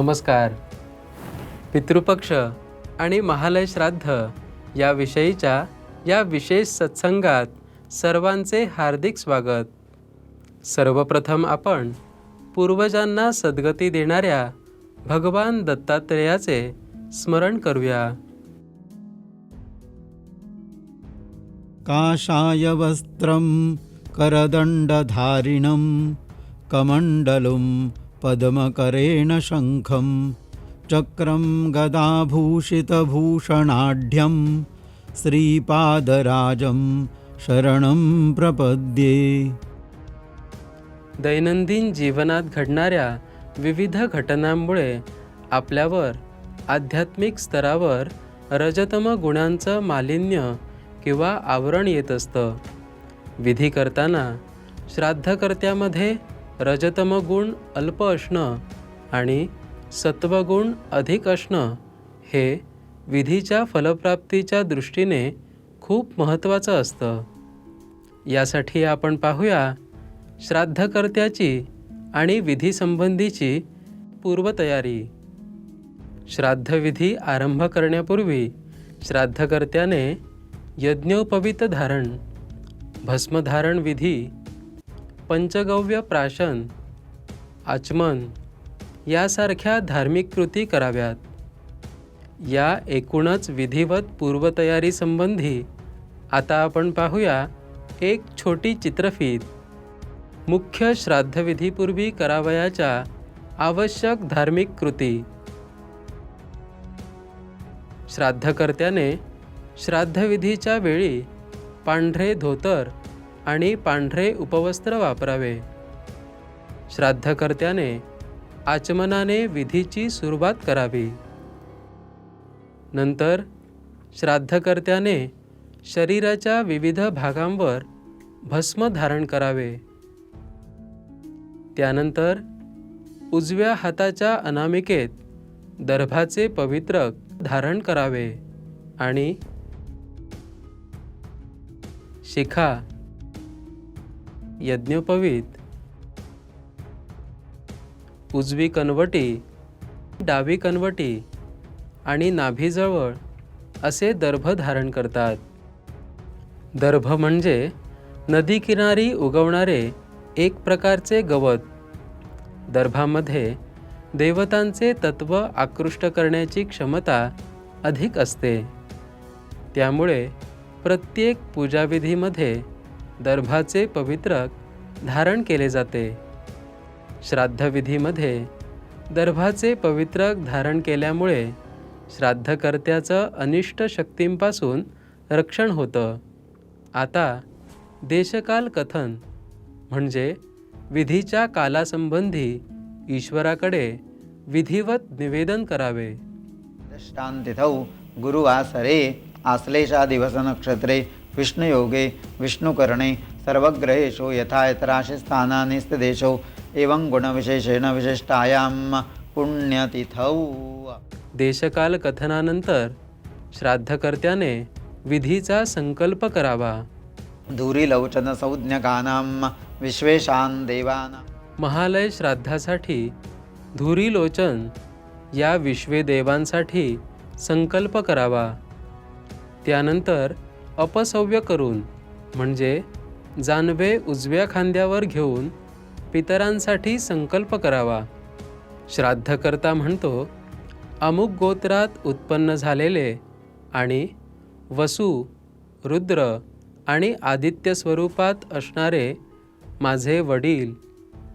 नमस्कार. पितृपक्ष आणि महालय श्राद्ध या विषयीच्या या विशेष सत्संगात सर्वांचे हार्दिक स्वागत. सर्वप्रथम आपण पूर्वजांना सद्गती देणाऱ्या भगवान दत्तात्रेयाचे स्मरण करूया. काशाय वस्त्रं करदण्डधारिणं कमण्डलुं पद्मकरेण शङ्खं चक्रं गदाभूषितभूषणाढ्यं श्रीपादराजं शरणं प्रपद्ये। दैनंदिन जीवनात घडणाऱ्या विविध घटनांमुळे आपल्यावर आध्यात्मिक स्तरावर रजतम गुणांचं मालिन्य किंवा आवरण येत असतं. विधी करताना श्राद्धकर्त्यामध्ये रजतम गुण अल्प असणं आणि सत्वगुण अधिक असणं हे विधीच्या फलप्राप्तीच्या दृष्टीने खूप महत्त्वाचं असतं. यासाठी आपण पाहूया श्राद्धकर्त्याची आणि विधीसंबंधीची पूर्वतयारी. श्राद्धविधी आरंभ करण्यापूर्वी श्राद्धकर्त्याने यज्ञोपवित धारण भस्मधारण विधी पंचगव्य प्राशन आचमन यासारख्या धार्मिक कृती कराव्यात. या एकूणच विधिवत पूर्वतयारीसंबंधी आता आपण पाहूया एक छोटी चित्रफीत. मुख्य श्राद्धविधीपूर्वी करावयाच्या आवश्यक धार्मिक कृती. श्राद्धकर्त्याने श्राद्धविधीच्या वेळी पांढरे धोतर आणि पांढरे उपवस्त्र वापरावे. श्राद्धकर्त्याने आचमनाने विधीची सुरुवात करावी. नंतर श्राद्धकर्त्याने शरीराच्या विविध भागांवर भस्म धारण करावे. त्यानंतर उजव्या हाताच्या अनामिकेत दर्भाचे पवित्रक धारण करावे आणि शिखा यज्ञोपवीत. उजवी कनवटी डावी कनवटी आणि नाभीजवळ असे दर्भ धारण करतात. दर्भ म्हणजे नदीकिनारी उगवणारे एक प्रकारचे गवत. दर्भामध्ये देवतांचे तत्व आकृष्ट करण्याची क्षमता अधिक असते. त्यामुळे प्रत्येक पूजाविधीमध्ये दर्भाचे पवित्रक धारण केले जाते. श्राद्धविधीमध्ये दर्भाचे पवित्रक धारण केल्यामुळे श्राद्धकर्त्याचं अनिष्ट शक्तींपासून रक्षण होतं. आता देशकाल कथन म्हणजे विधीच्या कालासंबंधी ईश्वराकडे विधिवत निवेदन करावे. दृष्टान्तिथौ गुरुवासरे आश्लेषा दिवसनक्षत्रे विष्णुयोगे विष्णुकरणे सर्वग्रहेषु यथा यथराशिस्थानानि स्थितेषु एवं गुणविशेषेण विशिष्टायां पुण्यतिथौ। देशकाल कथनानंतर श्राद्धकर्त्याने विधीचा संकल्प करावा। धुरीलौचनसंज्ञकानां विश्वेशान् देवानां। महालय श्राद्धासाठी धुरीलोचन या विश्वेदेवांसाठी संकल्प करावा। त्यानंतर अपसव्य करून म्हणजे जानवे उजव्या खांद्यावर घेऊन पितरांसाठी संकल्प करावा. श्राद्धकर्ता म्हणतो अमुक गोत्रात उत्पन्न झालेले आणि वसु रुद्र आणि आदित्य स्वरूपात असणारे माझे वडील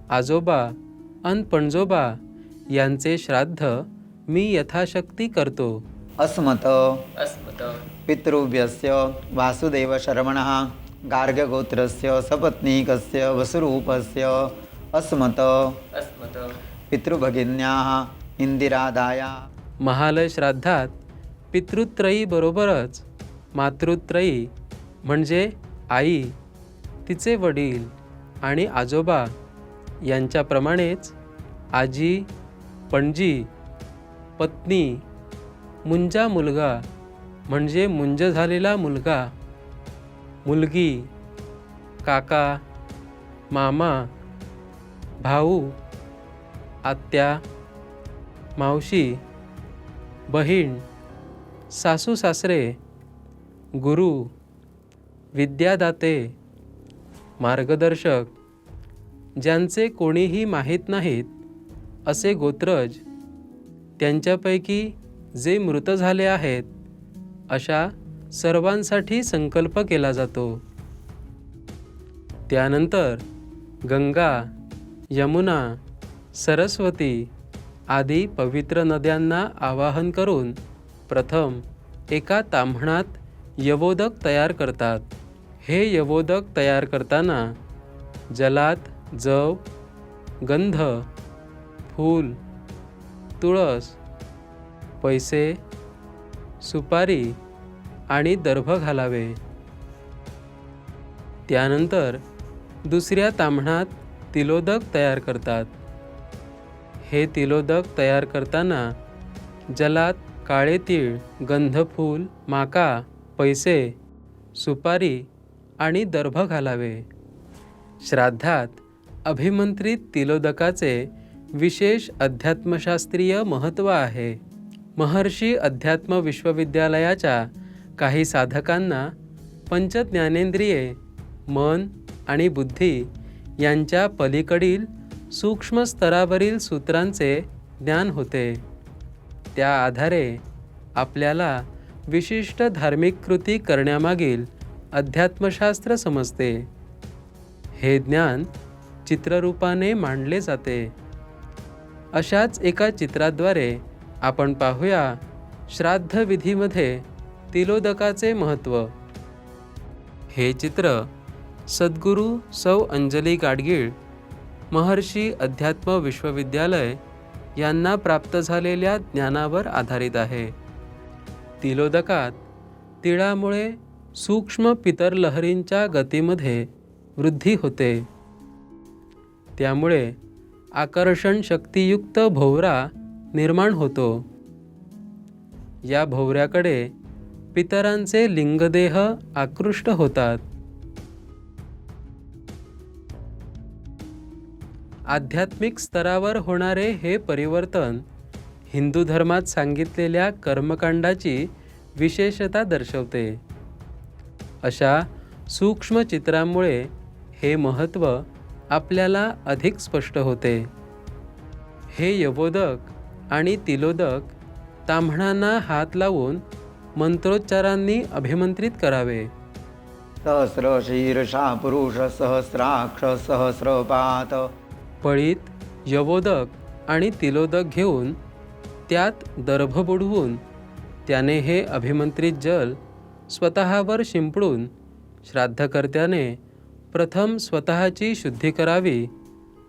आजोबा अन पणजोबा यांचे श्राद्ध मी यथाशक्ती करतो. अस्मत। अस्मत। पितृभ्यस्य वासुदेवशर्मणः गार्गगोत्रस्य सपत्नीकस्य वसुरूपस्य अस्मत। अस्मत। पितृभगिन्याः इंदिरादाया महालय श्राद्धात पितृत्रयीबरोबरच मातृत्रयी म्हणजे आई तिचे वडील आणि आजोबा यांच्याप्रमाणेच आजी पणजी पत्नी मुंजा मुलगा म्हणजे मुंज झालेला मुलगा. मुलगी काका मामा भाऊ आत्या मावशी बहीण सासू सासरे गुरु विद्यादाते मार्गदर्शक ज्यांचे कोणीही माहीत नाहीत असे गोत्रज त्यांच्यापैकी जे मृत झाले आहेत अशा सर्वांसाठी संकल्प केला जातो. त्यानंतर गंगा यमुना सरस्वती आदी पवित्र नद्यांना आवाहन करून प्रथम एका ताम्हणात यवोदक तयार करतात. हे यवोदक तयार करताना जलात जव गंध फूल तुळस पैसे सुपारी आणि दर्भ घालावे. त्यानंतर दुसऱ्या तांबणात तिलोदक तयार करतात. हे तिलोदक तयार करताना जलात काळे तीळ गंधफूल माका पैसे सुपारी आणि दर्भ घालावे. श्राद्धात अभिमंत्रित तिलोदकाचे विशेष अध्यात्मशास्त्रीय महत्त्व आहे. महर्षी अध्यात्म विश्वविद्यालयाच्या काही साधकांना पंचज्ञानेंद्रिये मन आणि बुद्धी यांच्या पलीकडील सूक्ष्म स्तरावरील सूत्रांचे ज्ञान होते. त्या आधारे आपल्याला विशिष्ट धार्मिक कृती करण्यामागील अध्यात्मशास्त्र समजते. हे ज्ञान चित्ररूपाने मांडले जाते. अशाच एका चित्राद्वारे आपण पाहूया श्राद्धविधीमध्ये तिलोदकाचे महत्त्व. हे चित्र सद्गुरू सौ अंजली गाडगीळ महर्षी अध्यात्म विश्वविद्यालय यांना प्राप्त झालेल्या ज्ञानावर आधारित आहे. तिलोदकात तिळामुळे सूक्ष्म पितर लहरींच्या गतीमध्ये वृद्धी होते. त्यामुळे आकर्षण शक्तियुक्त भोवरा निर्माण होतो. या भोवऱ्याकडे पितरांचे लिंगदेह आकृष्ट होतात. आध्यात्मिक स्तरावर होणारे हे परिवर्तन हिंदू धर्मात सांगितलेल्या कर्मकांडाची विशेषता दर्शवते. अशा सूक्ष्म चित्रांमुळे हे महत्त्व आपल्याला अधिक स्पष्ट होते. हे यवोदक आणि तिलोदक ताम्हणांना हात लावून मंत्रोच्चारांनी अभिमंत्रित करावे. सहस्र शीर्षा पुरुष सहस्राक्ष सहस्रपात पळीत यवोदक आणि तिलोदक घेऊन त्यात दर्भ बुडवून त्याने हे अभिमंत्रित जल स्वतःवर शिंपडून श्राद्धकर्त्याने प्रथम स्वतःची शुद्धी करावी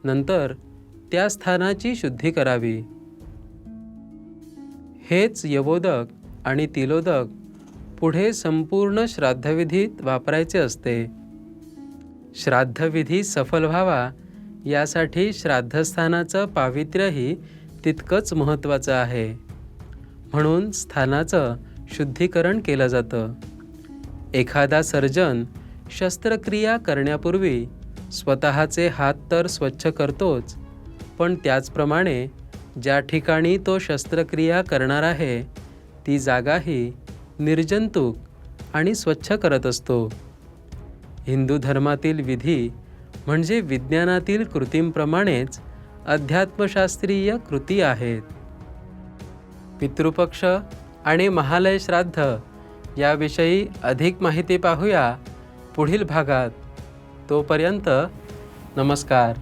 नंतर त्या स्थानाची शुद्धी करावी. हेच यवोदक आणि तिलोदक पुढे संपूर्ण श्राद्धविधीत वापरायचे असते. श्राद्धविधी सफल व्हावा यासाठी श्राद्धस्थानाचं पावित्र्यही तितकंच महत्त्वाचं आहे. म्हणून स्थानाचं शुद्धीकरण केलं जातं. एखादा सर्जन शस्त्रक्रिया करण्यापूर्वी स्वतःचे हात तर स्वच्छ करतोच पण त्याचप्रमाणे ज्या ठिकाणी तो शस्त्रक्रिया करणार आहे ती जागाही निर्जंतुक आणि स्वच्छ करत असतो. हिंदू धर्मातील विधी म्हणजे विज्ञानातील कृतींप्रमाणेच अध्यात्मशास्त्रीय कृती आहेत. पितृपक्ष आणि महालय श्राद्ध याविषयी अधिक माहिती पाहूया पुढील भागात. तोपर्यंत नमस्कार.